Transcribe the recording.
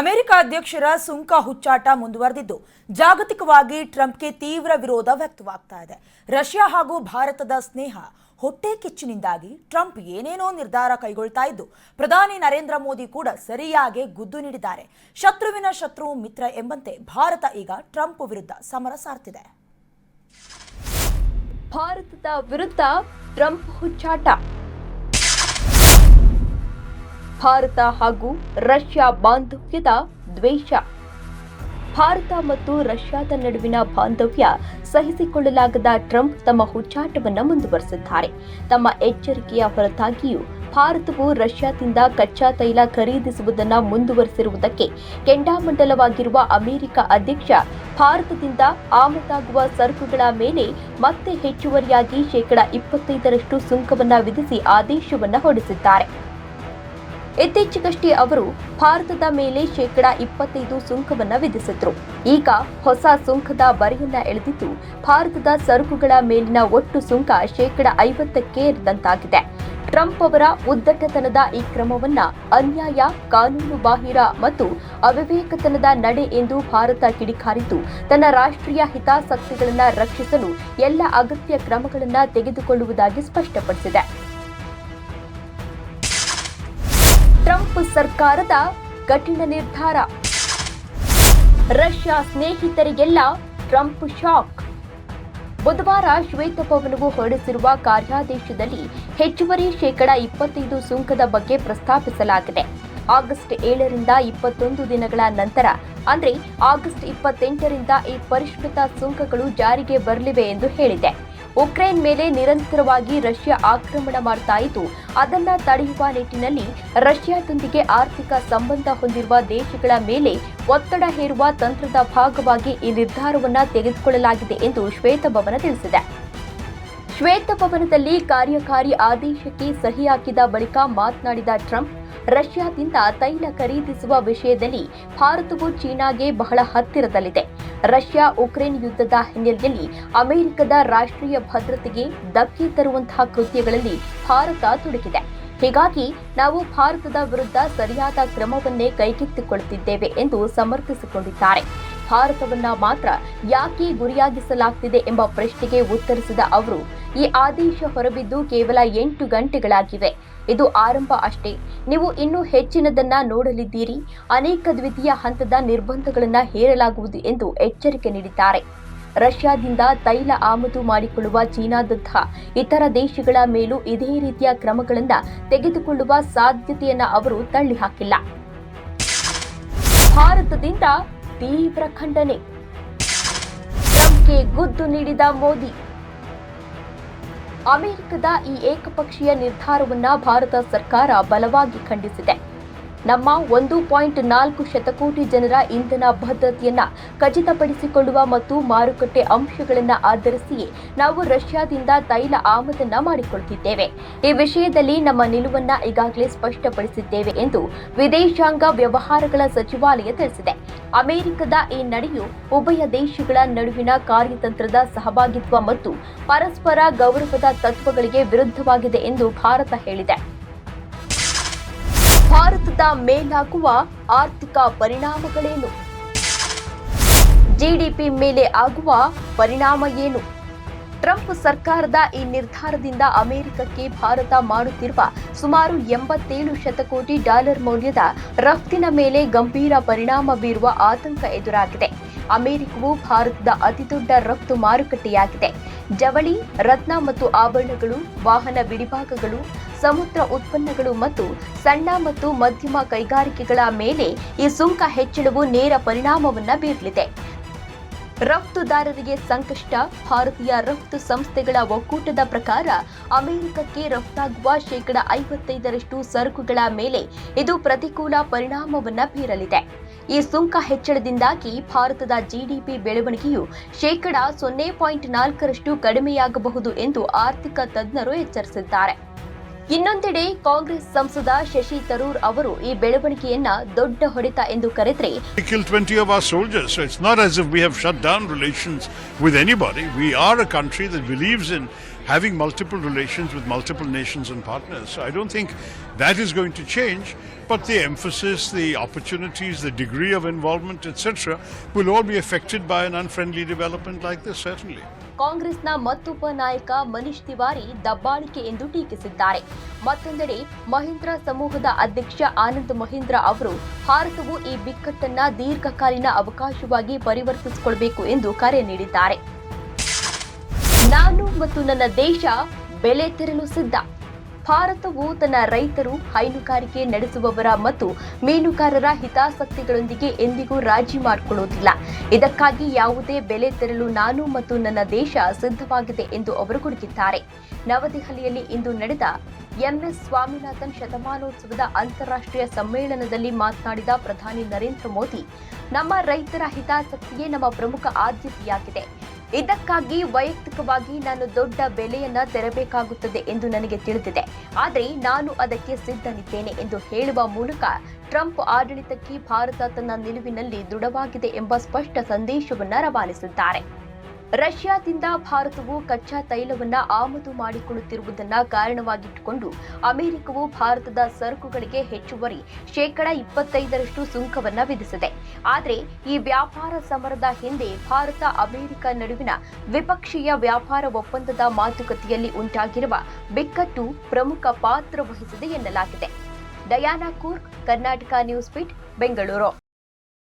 America ಅಧ್ಯಕ್ಷರ ಸುಂಕ ಹುಚ್ಚಾಟ ಮುಂದುವರೆದಿದ್ದು, ಜಾಗತಿಕವಾಗಿ ಟ್ರಂಪ್ಗೆ ತೀವ್ರ ವಿರೋಧ ವ್ಯಕ್ತವಾಗ್ತಾ ಇದೆ. ರಷ್ಯಾ ಹಾಗೂ ಭಾರತದ ಸ್ನೇಹ ಹೊಟ್ಟೆ ಕಿಚ್ಚಿನಿಂದಾಗಿ ಟ್ರಂಪ್ ಏನೇನೋ ನಿರ್ಧಾರ ಕೈಗೊಳ್ತಾ ಇದ್ದು, ಪ್ರಧಾನಿ ನರೇಂದ್ರ ಮೋದಿ ಕೂಡ ಸರಿಯಾಗಿ ಗುದ್ದು ನೀಡಿದ್ದಾರೆ. ಶತ್ರುವಿನ ಶತ್ರು ಮಿತ್ರ ಎಂಬಂತೆ ಭಾರತ ಈಗ ಟ್ರಂಪ್ ವಿರುದ್ಧ ಸಮರ ಸಾರ್ತಿದೆ. ಭಾರತದ ವಿರುದ್ಧ ಟ್ರಂಪ್ ಹುಚ್ಚಾಟ. ಭಾರತ ಹಾಗೂ ರಷ್ಯಾ ಬಾಂಧವ್ಯದ ದ್ವೇಷ. ಭಾರತ ಮತ್ತು ರಷ್ಯಾದ ನಡುವಿನ ಬಾಂಧವ್ಯ ಸಹಿಸಿಕೊಳ್ಳಲಾಗದ ಟ್ರಂಪ್ ತಮ್ಮ ಹುಚ್ಚಾಟವನ್ನು ಮುಂದುವರೆಸಿದ್ದಾರೆ. ತಮ್ಮ ಎಚ್ಚರಿಕೆಯ ಹೊರತಾಗಿಯೂ ಭಾರತವು ರಷ್ಯಾದಿಂದ ಕಚ್ಚಾ ತೈಲ ಖರೀದಿಸುವುದನ್ನು ಮುಂದುವರೆಸಿರುವುದಕ್ಕೆ ಕೆಂಡಾಮಂಡಲವಾಗಿರುವ ಅಮೆರಿಕ ಅಧ್ಯಕ್ಷ ಭಾರತದಿಂದ ಆಮದಾಗುವ ಸರಕುಗಳ ಮೇಲೆ ಮತ್ತೆ ಹೆಚ್ಚುವರಿಯಾಗಿ ಶೇಕಡಾ ಇಪ್ಪತ್ತೈದರಷ್ಟು ಸುಂಕವನ್ನು ವಿಧಿಸಿ ಆದೇಶವನ್ನು ಹೊರಡಿಸಿದ್ದಾರೆ. ಇತ್ತೀಚೆಗಷ್ಟೇ ಅವರು ಭಾರತದ ಮೇಲೆ ಶೇಕಡ ಇಪ್ಪತ್ತೈದು ಸುಂಕವನ್ನು ವಿಧಿಸಿದ್ರು. ಈಗ ಹೊಸ ಸುಂಕದ ಬರೆಯನ್ನ ಎಳೆದಿದ್ದು ಭಾರತದ ಸರಕುಗಳ ಮೇಲಿನ ಒಟ್ಟು ಸುಂಕ ಶೇಕಡ ಐವತ್ತಕ್ಕೆ ಇರಿದಂತಾಗಿದೆ. ಟ್ರಂಪ್ ಅವರ ಉದ್ದಟತನದ ಈ ಕ್ರಮವನ್ನ ಅನ್ಯಾಯ, ಕಾನೂನು ಬಾಹಿರ ಮತ್ತು ಅವಿವೇಕತನದ ನಡೆ ಎಂದು ಭಾರತ ಕಿಡಿಕಾರಿದ್ದು, ತನ್ನ ರಾಷ್ಟ್ರೀಯ ಹಿತಾಸಕ್ತಿಗಳನ್ನು ರಕ್ಷಿಸಲು ಎಲ್ಲ ಅಗತ್ಯ ಕ್ರಮಗಳನ್ನು ತೆಗೆದುಕೊಳ್ಳುವುದಾಗಿ ಸ್ಪಷ್ಟಪಡಿಸಿದೆ. ಟ್ರಂಪ್ ಸರ್ಕಾರದ ಕಠಿಣ ನಿರ್ಧಾರ. ರಷ್ಯಾ ಸ್ನೇಹಿತರಿಗೆಲ್ಲ ಟ್ರಂಪ್ ಶಾಕ್. ಬುಧವಾರ ಶ್ವೇತಭವನವು ಹೊರಡಿಸಿರುವ ಕಾರ್ಯಾದೇಶದಲ್ಲಿ ಹೆಚ್ಚುವರಿ ಶೇಕಡ ಇಪ್ಪತ್ತೈದು ಸುಂಕದ ಬಗ್ಗೆ ಪ್ರಸ್ತಾಪಿಸಲಾಗಿದೆ. ಆಗಸ್ಟ್ ಏಳರಿಂದ ಇಪ್ಪತ್ತೊಂದು ದಿನಗಳ ನಂತರ, ಅಂದರೆ ಆಗಸ್ಟ್ ಇಪ್ಪತ್ತೆಂಟರಿಂದ ಈ ಪರಿಷ್ಕೃತ ಸುಂಕಗಳು ಜಾರಿಗೆ ಬರಲಿವೆ ಎಂದು ಹೇಳಿದೆ. ಉಕ್ರೇನ್ ಮೇಲೆ ನಿರಂತರವಾಗಿ ರಷ್ಯಾ ಆಕ್ರಮಣ ಮಾಡ್ತಾ ಇದ್ದು, ಅದನ್ನ ತಡೆಯುವ ನಿಟ್ಟಿನಲ್ಲಿ ರಷ್ಯಾದೊಂದಿಗೆ ಆರ್ಥಿಕ ಸಂಬಂಧ ಹೊಂದಿರುವ ದೇಶಗಳ ಮೇಲೆ ಒತ್ತಡ ಹೇರುವ ತಂತ್ರದ ಭಾಗವಾಗಿ ಈ ನಿರ್ಧಾರವನ್ನು ತೆಗೆದುಕೊಳ್ಳಲಾಗಿದೆ ಎಂದು ಶ್ವೇತಭವನ ತಿಳಿಸಿದೆ. ಶ್ವೇತಭವನದಲ್ಲಿ ಕಾರ್ಯಕಾರಿ ಆದೇಶಕ್ಕೆ ಸಹಿ ಹಾಕಿದ ಬಳಿಕ ಮಾತನಾಡಿದ ಟ್ರಂಪ್ ರಷ್ಯಾದಿಂದ ತೈಲ ಖರೀದಿಸುವ ವಿಷಯದಲ್ಲಿ ಭಾರತವು ಚೀನಾಗೆ ಬಹಳ ಹತ್ತಿರದಲ್ಲಿದೆ. ರಷ್ಯಾ ಉಕ್ರೇನ್ ಯುದ್ಧದ ಹಿನ್ನೆಲೆಯಲ್ಲಿ ಅಮೆರಿಕದ ರಾಷ್ಟ್ರೀಯ ಭದ್ರತೆಗೆ ಧಕ್ಕೆ ತರುವಂತಹ ಕೃತ್ಯಗಳಲ್ಲಿ ಭಾರತ ತೊಡಗಿದೆ ಹೀಗಾಗಿ ನಾವು ಭಾರತದ ವಿರುದ್ಧ ಸರಿಯಾದ ಕ್ರಮವನ್ನೇ ಕೈಗೆತ್ತಿಕೊಳ್ಳುತ್ತಿದ್ದೇವೆ ಎಂದು ಸಮರ್ಥಿಸಿಕೊಂಡಿದ್ದಾರೆ. ಭಾರತವನ್ನ ಮಾತ್ರ ಯಾಕೆ ಗುರಿಯಾಗಿಸಲಾಗ್ತಿದೆ ಎಂಬ ಪ್ರಶ್ನೆಗೆ ಉತ್ತರಿಸಿದ ಅವರು ಈ ಆದೇಶ ಹೊರಬಿದ್ದು ಕೇವಲ ಎಂಟು ಗಂಟೆಗಳಾಗಿವೆ. ಇದು ಆರಂಭ ಅಷ್ಟೇ. ನೀವು ಇನ್ನೂ ಹೆಚ್ಚಿನದನ್ನ ನೋಡಲಿದ್ದೀರಿ. ಅನೇಕ ದ್ವಿತೀಯ ಹಂತದ ನಿರ್ಬಂಧಗಳನ್ನು ಹೇರಲಾಗುವುದು ಎಂದು ಎಚ್ಚರಿಕೆ ನೀಡಿದ್ದಾರೆ. ರಷ್ಯಾದಿಂದ ತೈಲ ಆಮದು ಮಾಡಿಕೊಳ್ಳುವ ಚೀನಾದಂತಹ ಇತರ ದೇಶಗಳ ಮೇಲೂ ಇದೇ ರೀತಿಯ ಕ್ರಮಗಳನ್ನು ತೆಗೆದುಕೊಳ್ಳುವ ಸಾಧ್ಯತೆಯನ್ನ ಅವರು ತಳ್ಳಿಹಾಕಿಲ್ಲ. ಭಾರತದಿಂದ ತೀವ್ರ ಖಂಡನೆ. ಟ್ರಂಪ್ಗೆ ಗುದ್ದು ನೀಡಿದ ಮೋದಿ. ಅಮೆರಿಕದ ಈ ಏಕಪಕ್ಷೀಯ ನಿರ್ಧಾರವನ್ನು ಭಾರತ ಸರ್ಕಾರ ಬಲವಾಗಿ ಖಂಡಿಸಿದೆ. ನಮ್ಮ ಒಂದು ಪಾಯಿಂಟ್ ನಾಲ್ಕು ಶತಕೋಟಿ ಜನರ ಇಂಧನ ಭದ್ರತೆಯನ್ನ ಖಚಿತಪಡಿಸಿಕೊಳ್ಳುವ ಮತ್ತು ಮಾರುಕಟ್ಟೆ ಅಂಶಗಳನ್ನು ಆಧರಿಸಿಯೇ ನಾವು ರಷ್ಯಾದಿಂದ ತೈಲ ಆಮದನ್ನ ಮಾಡಿಕೊಳ್ಳುತ್ತಿದ್ದೇವೆ ಈ ವಿಷಯದಲ್ಲಿ ನಮ್ಮ ನಿಲುವನ್ನ ಈಗಾಗಲೇ ಸ್ಪಷ್ಟಪಡಿಸಿದ್ದೇವೆ ಎಂದು ವಿದೇಶಾಂಗ ವ್ಯವಹಾರಗಳ ಸಚಿವಾಲಯ ತಿಳಿಸಿದೆ. ಅಮೆರಿಕದ ಈ ನಡೆಯು ಉಭಯ ದೇಶಗಳ ನಡುವಿನ ಕಾರ್ಯತಂತ್ರದ ಸಹಭಾಗಿತ್ವ ಮತ್ತು ಪರಸ್ಪರ ಗೌರವದ ತತ್ವಗಳಿಗೆ ವಿರುದ್ಧವಾಗಿದೆ ಎಂದು ಭಾರತ ಹೇಳಿದೆ. ಭಾರತದ ಮೇಲಾಗುವ ಆರ್ಥಿಕ ಪರಿಣಾಮಗಳೇನು? ಜಿಡಿಪಿ ಮೇಲೆ ಆಗುವ ಪರಿಣಾಮ ಏನು? ಟ್ರಂಪ್ ಸರ್ಕಾರದ ಈ ನಿರ್ಧಾರದಿಂದ ಅಮೆರಿಕಕ್ಕೆ ಭಾರತ ಮಾಡುತ್ತಿರುವ ಸುಮಾರು ಎಂಬತ್ತೇಳು ಶತಕೋಟಿ ಡಾಲರ್ ಮೌಲ್ಯದ ರಫ್ತಿನ ಮೇಲೆ ಗಂಭೀರ ಪರಿಣಾಮ ಬೀರುವ ಆತಂಕ ಎದುರಾಗಿದೆ. ಅಮೆರಿಕವು ಭಾರತದ ಅತಿದೊಡ್ಡ ರಫ್ತು ಮಾರುಕಟ್ಟೆಯಾಗಿದೆ. ಜವಳಿ, ರತ್ನ ಮತ್ತು ಆಭರಣಗಳು, ವಾಹನ ಬಿಡಿಭಾಗಗಳು, ಸಮುದ್ರ ಉತ್ಪನ್ನಗಳು ಮತ್ತು ಸಣ್ಣ ಮತ್ತು ಮಧ್ಯಮ ಕೈಗಾರಿಕೆಗಳ ಮೇಲೆ ಈ ಸುಂಕ ಹೆಚ್ಚಳವು ನೇರ ಪರಿಣಾಮವನ್ನು ಬೀರಲಿದೆ. ರಫ್ತುದಾರರಿಗೆ ಸಂಕಷ್ಟ, ಭಾರತೀಯ ರಫ್ತು ಸಂಸ್ಥೆಗಳ ಒಕ್ಕೂಟದ ಪ್ರಕಾರ ಅಮೆರಿಕಕ್ಕೆ ರಫ್ತಾಗುವ ಶೇಕಡ ಐವತ್ತೈದರಷ್ಟು ಸರಕುಗಳ ಮೇಲೆ ಇದು ಪ್ರತಿಕೂಲ ಪರಿಣಾಮವನ್ನು ಬೀರಲಿದೆ. ಈ ಸುಂಕ ಹೆಚ್ಚಳದಿಂದಾಗಿ ಭಾರತದ ಜಿಡಿಪಿ ಬೆಳವಣಿಗೆಯು ಶೇಕಡ ಸೊನ್ನೆ ಪಾಯಿಂಟ್ ನಾಲ್ಕರಷ್ಟು ಕಡಿಮೆಯಾಗಬಹುದು ಎಂದು ಆರ್ಥಿಕ ತಜ್ಞರು ಎಚ್ಚರಿಸಿದ್ದಾರೆ. ಇನ್ನೊಂದೆಡೆ ಕಾಂಗ್ರೆಸ್ ಸಂಸದ ಶಶಿ ತರೂರ್ ಅವರು ಈ ಬೆಳವಣಿಗೆಯನ್ನ ದೊಡ್ಡ ಹೊಡೆತ ಎಂದು ಕರೆದ್ರೆ kill killed 20 of our soldiers, so it's not as if we have shut down relations with anybody. We are a country that believes in having multiple relations with multiple nations and partners. So I don't think that is going to change, but the emphasis, the opportunities, the degree of involvement, etc., will all be affected by an unfriendly development like this, certainly. ಕಾಂಗ್ರೆಸ್ನ ಮತ್ತೊಬ್ಬ ನಾಯಕ ಮನೀಶ್ ತಿವಾರಿ ದಬ್ಬಾಳಿಕೆ ಎಂದು ಟೀಕಿಸಿದ್ದಾರೆ. ಮತ್ತೊಂದೆಡೆ ಮಹೀಂದ್ರ ಸಮೂಹದ ಅಧ್ಯಕ್ಷ ಆನಂದ್ ಮಹೀಂದ್ರ ಅವರು ಭಾರತವು ಈ ಬಿಕ್ಕಟ್ಟನ್ನ ದೀರ್ಘಕಾಲೀನ ಅವಕಾಶವಾಗಿ ಪರಿವರ್ತಿಸಿಕೊಳ್ಬೇಕು ಎಂದು ಕರೆ ನೀಡಿದ್ದಾರೆ. ನಾನು ಮತ್ತು ನನ್ನ ದೇಶ ಬೆಲೆ ತೆರಲು ಸಿದ್ಧ. ಭಾರತವು ತನ್ನ ರೈತರು ಹೈನುಗಾರಿಕೆ ನಡೆಸುವವರ ಮತ್ತು ಮೀನುಗಾರರ ಹಿತಾಸಕ್ತಿಗಳೊಂದಿಗೆ ಎಂದಿಗೂ ರಾಜಿ ಮಾಡಿಕೊಳ್ಳುವುದಿಲ್ಲ. ಇದಕ್ಕಾಗಿ ಯಾವುದೇ ಬೆಲೆ ತೆರಲು ನಾನು ಮತ್ತು ನನ್ನ ದೇಶ ಸಿದ್ಧವಾಗಿದೆ ಎಂದು ಅವರು ಗುಡುಗಿದ್ದಾರೆ. ನವದೆಹಲಿಯಲ್ಲಿ ಇಂದು ನಡೆದ ಎಂಎಸ್ ಸ್ವಾಮಿನಾಥನ್ ಶತಮಾನೋತ್ಸವದ ಅಂತಾರಾಷ್ಟ್ರೀಯ ಸಮ್ಮೇಳನದಲ್ಲಿ ಮಾತನಾಡಿದ ಪ್ರಧಾನಿ ನರೇಂದ್ರ ಮೋದಿ, ನಮ್ಮ ರೈತರ ಹಿತಾಸಕ್ತಿಯೇ ನಮ್ಮ ಪ್ರಮುಖ ಆದ್ಯತೆಯಾಗಿದೆ. ಇದಕ್ಕಾಗಿ ವೈಯಕ್ತಿಕವಾಗಿ ನಾನು ದೊಡ್ಡ ಬೆಲೆಯನ್ನ ತೆರಬೇಕಾಗುತ್ತದೆ ಎಂದು ನನಗೆ ತಿಳಿದಿದೆ. ಆದರೆ ನಾನು ಅದಕ್ಕೆ ಸಿದ್ಧನಿದ್ದೇನೆ ಎಂದು ಹೇಳುವ ಮೂಲಕ ಟ್ರಂಪ್ ಆಡಳಿತಕ್ಕೆ ಭಾರತ ತನ್ನ ನಿಲುವಿನಲ್ಲಿ ದೃಢವಾಗಿದೆ ಎಂಬ ಸ್ಪಷ್ಟ ಸಂದೇಶವನ್ನು ರವಾನಿಸಿದ್ದಾರೆ. ರಷ್ಯಾದಿಂದ ಭಾರತವು ಕಚ್ಚಾ ತೈಲವನ್ನು ಆಮದು ಮಾಡಿಕೊಳ್ಳುತ್ತಿರುವುದನ್ನು ಕಾರಣವಾಗಿಟ್ಟುಕೊಂಡು ಅಮೆರಿಕವು ಭಾರತದ ಸರಕುಗಳಿಗೆ ಹೆಚ್ಚುವರಿ ಶೇಕಡ ಇಪ್ಪತ್ತೈದರಷ್ಟು ಸುಂಕವನ್ನು ವಿಧಿಸಿದೆ. ಆದರೆ ಈ ವ್ಯಾಪಾರ ಸಮರದ ಹಿಂದೆ ಭಾರತ ಅಮೆರಿಕ ನಡುವಿನ ದ್ವಿಪಕ್ಷೀಯ ವ್ಯಾಪಾರ ಒಪ್ಪಂದದ ಮಾತುಕತೆಯಲ್ಲಿ ಉಂಟಾಗಿರುವ ಬಿಕ್ಕಟ್ಟು ಪ್ರಮುಖ ಪಾತ್ರ ವಹಿಸಿದೆ ಎನ್ನಲಾಗಿದೆ. Diana Coorg, Karnataka news feet Bengaluru.